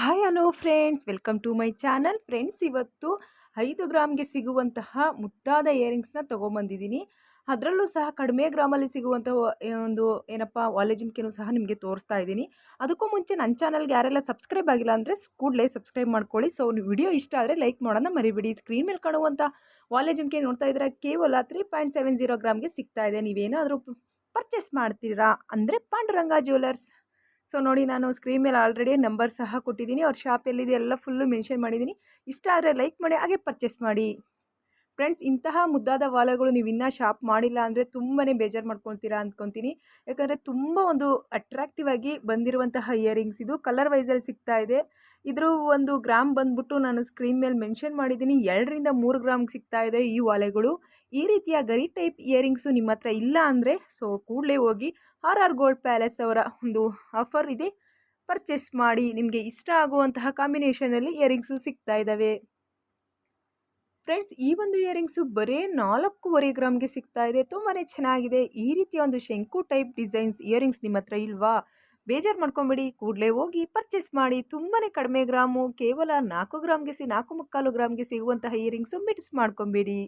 Hi, hello friends. Welcome to my channel. Friends, ಇವತ್ತು ಐದು ಗ್ರಾಮ್ಗೆ ಸಿಗುವಂತಹ ಮುದ್ದಾದ ಇಯರಿಂಗ್ಸ್ನ ತೊಗೊಂಬಂದಿದ್ದೀನಿ. ಅದರಲ್ಲೂ ಸಹ ಕಡಿಮೆ ಗ್ರಾಮಲ್ಲಿ ಸಿಗುವಂಥ ಒಂದು ಏನಪ್ಪ ವಾಲೆಜಿಮ್ಕೆನೂ ಸಹ ನಿಮಗೆ ತೋರಿಸ್ತಾ ಇದ್ದೀನಿ. ಅದಕ್ಕೂ ಮುಂಚೆ ನನ್ನ ಚಾನಲ್ಗೆ ಯಾರೆಲ್ಲ ಸಬ್ಸ್ಕ್ರೈಬ್ ಆಗಿಲ್ಲ ಅಂದರೆ ಕೂಡಲೇ ಸಬ್ಸ್ಕ್ರೈಬ್ ಮಾಡ್ಕೊಳ್ಳಿ. ಸೊ ವಿಡಿಯೋ ಇಷ್ಟ ಆದರೆ ಲೈಕ್ ಮಾಡೋಣ ಮರಿಬಿಡಿ. ಸ್ಕ್ರೀನ್ ಮೇಲೆ ಕಾಣುವಂಥ ವಾಲೆಜಿಮ್ಕೆ ನೋಡ್ತಾ ಇದ್ರೆ ಕೇವಲ ತ್ರೀ ಪಾಯಿಂಟ್ ಸೆವೆನ್ ಜೀರೋ ಗ್ರಾಮ್ಗೆ ಸಿಗ್ತಾ ಇದೆ. ನೀವೇನಾದರೂ ಪರ್ಚೇಸ್ ಮಾಡ್ತೀರಾ ಅಂದರೆ ಪಾಂಡುರಂಗ ಜ್ಯುವೆಲರ್ಸ್ ಸೊ ನೋಡಿ ನಾನು ಸ್ಕ್ರೀನ್ ಮೇಲೆ ಆಲ್ರೆಡಿ ನಂಬರ್ ಸಹ ಕೊಟ್ಟಿದ್ದೀನಿ. ಅವ್ರ ಶಾಪ್ ಎಲ್ಲಿದೆ ಎಲ್ಲ ಫುಲ್ಲು ಮೆನ್ಷನ್ ಮಾಡಿದ್ದೀನಿ. ಇಷ್ಟ ಆದರೆ ಲೈಕ್ ಮಾಡಿ, ಹಾಗೆ ಪರ್ಚೇಸ್ ಮಾಡಿ. ಫ್ರೆಂಡ್ಸ್, ಇಂತಹ ಮುದ್ದಾದ ವಾಲಗಳು ನೀವು ಇನ್ನೂ ಶಾಪ್ ಮಾಡಿಲ್ಲ ಅಂದರೆ ತುಂಬಾ ಬೇಜಾರು ಮಾಡ್ಕೊಳ್ತೀರಾ ಅಂದ್ಕೊತೀನಿ ಯಾಕಂದರೆ ತುಂಬ ಒಂದು ಅಟ್ರಾಕ್ಟಿವ್ ಆಗಿ ಬಂದಿರುವಂತಹ ಇಯರಿಂಗ್ಸ್ ಇದು. ಕಲರ್ ವೈಸಲ್ಲಿ ಸಿಗ್ತಾ ಇದೆ. ಇದ್ರ ಒಂದು ಗ್ರಾಮ್ ಬಂದ್ಬಿಟ್ಟು ನಾನು ಸ್ಕ್ರೀನ್ ಮೇಲೆ ಮೆನ್ಷನ್ ಮಾಡಿದ್ದೀನಿ. ಎರಡರಿಂದ ಮೂರು ಗ್ರಾಮ್ಗೆ ಸಿಗ್ತಾ ಇದೆ ಈ ವಾಲೆಗಳು. ಈ ರೀತಿಯ ಗರಿ ಟೈಪ್ ಇಯರಿಂಗ್ಸು ನಿಮ್ಮ ಹತ್ರ ಇಲ್ಲ ಅಂದರೆ ಸೊ ಕೂಡಲೇ ಹೋಗಿ ಆರ್ ಆರ್ ಗೋಲ್ಡ್ ಪ್ಯಾಲೇಸ್ ಅವರ ಒಂದು ಆಫರ್ ಇದೆ. ಪರ್ಚೇಸ್ ಮಾಡಿ ನಿಮಗೆ ಇಷ್ಟ ಆಗುವಂತಹ ಕಾಂಬಿನೇಷನಲ್ಲಿ ಇಯರಿಂಗ್ಸು ಸಿಗ್ತಾ ಇದ್ದಾವೆ ಫ್ರೆಂಡ್ಸ್, ಈ ಒಂದು ಇಯರಿಂಗ್ಸು ಬರೀ ನಾಲ್ಕೂವರೆ ಗ್ರಾಮ್ಗೆ ಸಿಗ್ತಾ ಇದೆ. ತುಂಬಾ ಚೆನ್ನಾಗಿದೆ. ಈ ರೀತಿಯ ಒಂದು ಶಂಕು ಟೈಪ್ ಡಿಸೈನ್ಸ್ ಇಯರಿಂಗ್ಸ್ ನಿಮ್ಮ ಹತ್ರ ಇಲ್ವಾ? ಬೇಜಾರು ಮಾಡ್ಕೊಂಬಿಡಿ. ಕೂಡಲೇ ಹೋಗಿ ಪರ್ಚೇಸ್ ಮಾಡಿ. ತುಂಬಾ ಕಡಿಮೆ ಗ್ರಾಮು, ಕೇವಲ ನಾಲ್ಕು ಗ್ರಾಮ್ಗೆ ಸಿ, ನಾಲ್ಕು ಮುಕ್ಕಾಲು ಗ್ರಾಮ್ಗೆ ಸಿಗುವಂತಹ ಇಯರಿಂಗ್ಸು ಮಿಟ್ಸ್ ಮಾಡ್ಕೊಂಬಿಡಿ.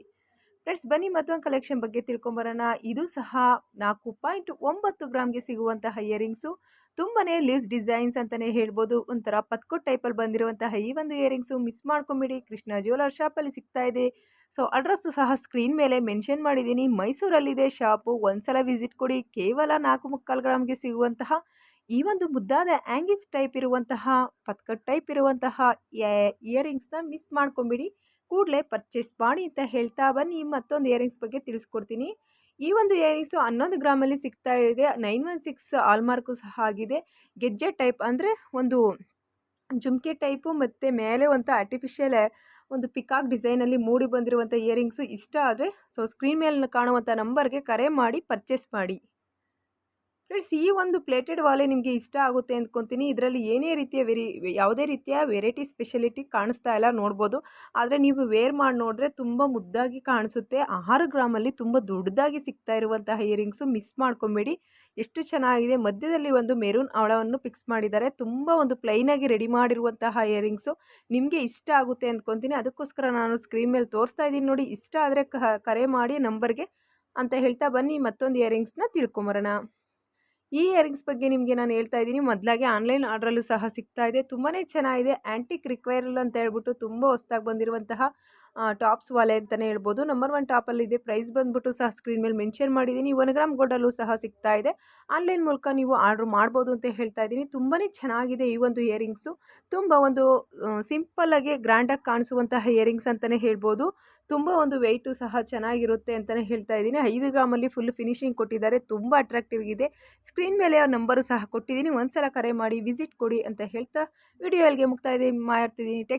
ಫ್ರೆಂಡ್ಸ್, ಬನ್ನಿ ಮತ್ತೊಂದು ಕಲೆಕ್ಷನ್ ಬಗ್ಗೆ ತಿಳ್ಕೊಂಬರೋಣ. ಇದು ಸಹ ನಾಲ್ಕು ಪಾಯಿಂಟ್ ಒಂಬತ್ತು ಗ್ರಾಮ್ಗೆ ಸಿಗುವಂತಹ ಇಯರಿಂಗ್ಸು. ತುಂಬಾ ಲೀಸ್ ಡಿಸೈನ್ಸ್ ಅಂತಲೇ ಹೇಳ್ಬೋದು. ಒಂಥರ ಪತ್ಕೋಟ್ ಟೈಪಲ್ಲಿ ಬಂದಿರುವಂತಹ ಈ ಒಂದು ಇಯರಿಂಗ್ಸು ಮಿಸ್ ಮಾಡ್ಕೊಂಬಿಡಿ. ಕೃಷ್ಣ ಜ್ಯುವೆಲರ್ ಶಾಪಲ್ಲಿ ಸಿಗ್ತಾ ಇದೆ. ಸೊ ಅಡ್ರೆಸ್ಸು ಸಹ ಸ್ಕ್ರೀನ್ ಮೇಲೆ ಮೆನ್ಷನ್ ಮಾಡಿದ್ದೀನಿ. ಮೈಸೂರಲ್ಲಿದೆ ಶಾಪು ಒಂದ್ಸಲ ವಿಸಿಟ್ ಕೊಡಿ. ಕೇವಲ ನಾಲ್ಕು ಮುಕ್ಕಾಲು ಗ್ರಾಮ್ಗೆ ಸಿಗುವಂತಹ ಈ ಒಂದು ಮುದ್ದಾದ ಆ್ಯಂಗಿಸ್ ಟೈಪ್ ಇರುವಂತಹ, ಪತ್ಕಟ್ ಟೈಪ್ ಇರುವಂತಹ ಇಯರಿಂಗ್ಸ್ನ ಮಿಸ್ ಮಾಡ್ಕೊಂಬಿಡಿ. ಕೂಡಲೇ ಪರ್ಚೇಸ್ ಮಾಡಿ ಅಂತ ಹೇಳ್ತಾ ಬನ್ನಿ. ಮತ್ತೊಂದು ಇಯರಿಂಗ್ಸ್ ಬಗ್ಗೆ ತಿಳಿಸ್ಕೊಡ್ತೀನಿ. ಈ ಒಂದು ಇಯರಿಂಗ್ಸು ಹನ್ನೊಂದು ಗ್ರಾಮಲ್ಲಿ ಸಿಗ್ತಾ ಇದೆ. ನೈನ್ ಒನ್ ಸಿಕ್ಸ್ ಆಲ್ಮಾರ್ಕು ಸಹ ಆಗಿದೆ. ಗೆಜ್ಜೆ ಟೈಪ್ ಅಂದರೆ ಒಂದು ಜುಮ್ಕೆ ಟೈಪು ಮತ್ತು ಮೇಲೆ ಒಂದು ಆರ್ಟಿಫಿಷಿಯಲ್ ಒಂದು ಪಿಕಾಕ್ ಡಿಸೈನಲ್ಲಿ ಮೂಡಿ ಬಂದಿರುವಂಥ ಇಯರಿಂಗ್ಸು ಇಷ್ಟ ಆದರೆ ಸೊ ಸ್ಕ್ರೀನ್ ಮೇಲೆ ಕಾಣುವಂಥ ನಂಬರ್ಗೆ ಕರೆ ಮಾಡಿ ಪರ್ಚೇಸ್ ಮಾಡಿ. ಫ್ರೆಂಡ್ಸ್ ಈ ಒಂದು ಪ್ಲೇಟೆಡ್ ವಾಲೆ ನಿಮಗೆ ಇಷ್ಟ ಆಗುತ್ತೆ ಅಂದ್ಕೊತೀನಿ. ಇದರಲ್ಲಿ ಏನೇ ರೀತಿಯ ವೆರಿ, ಯಾವುದೇ ರೀತಿಯ ವೆರೈಟಿ ಸ್ಪೆಷಲಿಟಿ ಕಾಣಿಸ್ತಾ ಇಲ್ಲ ನೋಡ್ಬೋದು. ಆದರೆ ನೀವು ವೇರ್ ಮಾಡಿ ನೋಡಿದ್ರೆ ತುಂಬ ಮುದ್ದಾಗಿ ಕಾಣಿಸುತ್ತೆ. ಆರು ಗ್ರಾಮಲ್ಲಿ ತುಂಬ ದೊಡ್ಡದಾಗಿ ಸಿಗ್ತಾ ಇರುವಂತಹ ಇಯರಿಂಗ್ಸು ಮಿಸ್ ಮಾಡ್ಕೊಬೇಡಿ. ಎಷ್ಟು ಚೆನ್ನಾಗಿದೆ. ಮಧ್ಯದಲ್ಲಿ ಒಂದು ಮೆರೂನ್ ಅವಳವನ್ನು ಫಿಕ್ಸ್ ಮಾಡಿದ್ದಾರೆ. ತುಂಬ ಒಂದು ಪ್ಲೈನಾಗಿ ರೆಡಿ ಮಾಡಿರುವಂತಹ ಇಯರಿಂಗ್ಸು ನಿಮಗೆ ಇಷ್ಟ ಆಗುತ್ತೆ ಅಂದ್ಕೊತೀನಿ. ಅದಕ್ಕೋಸ್ಕರ ನಾನು ಸ್ಕ್ರೀನ್ ಮೇಲೆ ತೋರಿಸ್ತಾ ಇದ್ದೀನಿ ನೋಡಿ. ಇಷ್ಟ ಆದರೆ ಕರೆ ಮಾಡಿ ನಂಬರ್ಗೆ ಅಂತ ಹೇಳ್ತಾ ಬನ್ನಿ. ಮತ್ತೊಂದು ಇಯರಿಂಗ್ಸ್ನ ತಿಳ್ಕೊಂಬರೋಣ. ಈ ಇಯರಿಂಗ್ಸ್ ಬಗ್ಗೆ ನಿಮಗೆ ನಾನು ಹೇಳ್ತಾ ಇದ್ದೀನಿ. ಮೊದಲಾಗಿ ಆನ್ಲೈನ್ ಆರ್ಡ್ರಲ್ಲೂ ಸಹ ಸಿಗ್ತಾ ಇದೆ. ತುಂಬಾ ಚೆನ್ನಾಗಿದೆ. ಆ್ಯಂಟಿಕ್ ರಿಕ್ವೈರಲ್ ಅಂತ ಹೇಳ್ಬಿಟ್ಟು ತುಂಬ ಹೊಸ್ದಾಗಿ ಬಂದಿರುವಂತಹ ಟಾಪ್ಸ್ ವಾಲೆ ಅಂತಲೇ ಹೇಳ್ಬೋದು. ನಂಬರ್ ಒನ್ ಟಾಪಲ್ಲಿದೆ ಪ್ರೈಸ್ ಬಂದುಬಿಟ್ಟು ಸಹ ಸ್ಕ್ರೀನ್ ಮೇಲೆ ಮೆನ್ಷನ್ ಮಾಡಿದ್ದೀನಿ. ಒನ್ ಗ್ರಾಮ್ ಗೋಲ್ಡಲ್ಲೂ ಸಹ ಸಿಗ್ತಾ ಇದೆ. ಆನ್ಲೈನ್ ಮೂಲಕ ನೀವು ಆರ್ಡ್ರ್ ಮಾಡ್ಬೋದು ಅಂತ ಹೇಳ್ತಾ ಇದ್ದೀನಿ. ತುಂಬಾ ಚೆನ್ನಾಗಿದೆ ಈ ಒಂದು ಇಯರಿಂಗ್ಸು. ತುಂಬ ಒಂದು ಸಿಂಪಲ್ಲಾಗಿ ಗ್ರ್ಯಾಂಡಾಗಿ ಕಾಣಿಸುವಂತಹ ಇಯರಿಂಗ್ಸ್ ಅಂತಲೇ ಹೇಳ್ಬೋದು. ತುಂಬ ಒಂದು ವೆಯ್ಟು ಸಹ ಚೆನ್ನಾಗಿರುತ್ತೆ ಅಂತಲೇ ಹೇಳ್ತಾ ಇದ್ದೀನಿ. ಐದು ಗ್ರಾಮಲ್ಲಿ ಫುಲ್ ಫಿನಿಶಿಂಗ್ ಕೊಟ್ಟಿದ್ದಾರೆ. ತುಂಬ ಅಟ್ರಾಕ್ಟಿವ್ ಇದೆ ಸ್ಕ್ರೀನ್ ಮೇಲೆ ಅವ್ರ ನಂಬರು ಸಹ ಕೊಟ್ಟಿದ್ದೀನಿ. ಒಂದು ಸಲ ಕರೆ ಮಾಡಿ ವಿಸಿಟ್ ಕೊಡಿ ಅಂತ ಹೇಳ್ತಾ ವಿಡಿಯೋ ಅಲ್ಲಿಗೆ ಮುಕ್ತಾಯಿದೆ ಮಾಡ್ತಿದ್ದೀನಿ. ಟೆಕ್